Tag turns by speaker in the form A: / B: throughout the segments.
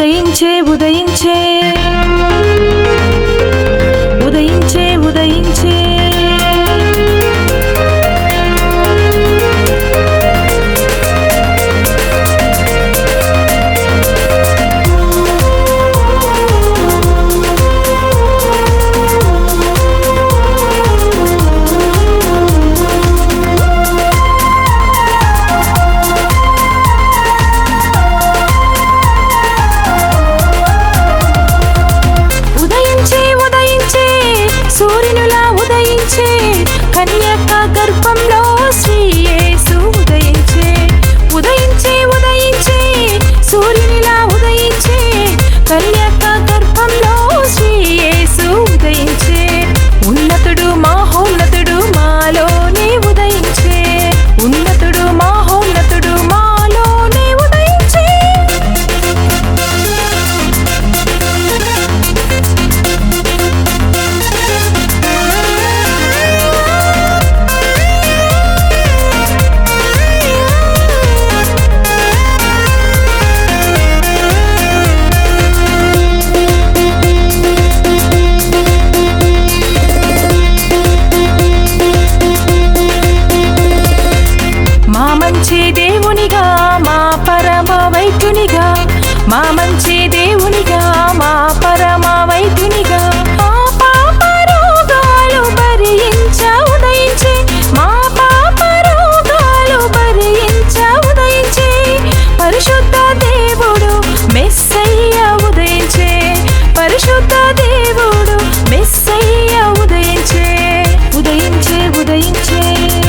A: ఉదయించే ఉదయించే. నిలిచే కన్యక గర్భంలో శ్రీయేసు 飞舞的引擎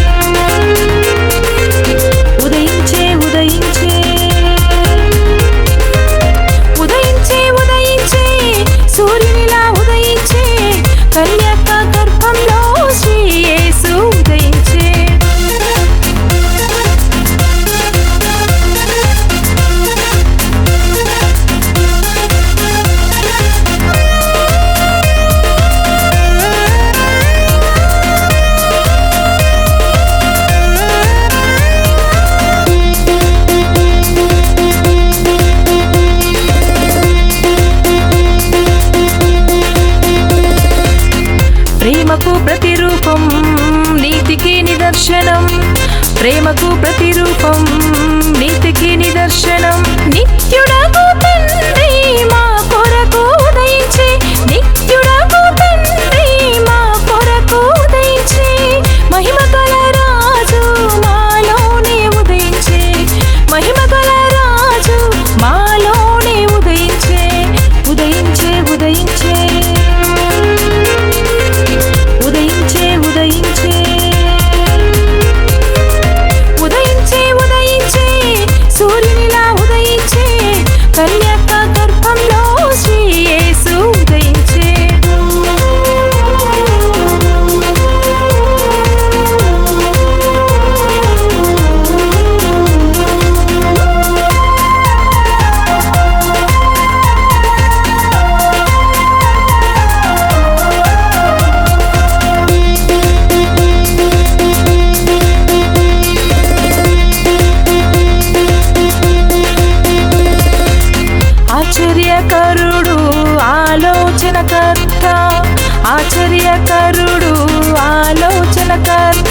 A: ప్రేమకు ప్రతిరూపం నీతికి నిదర్శనం నిత్యుడకు తండ్రి. ఆలోచనకరుడు ఆలోచనకర్త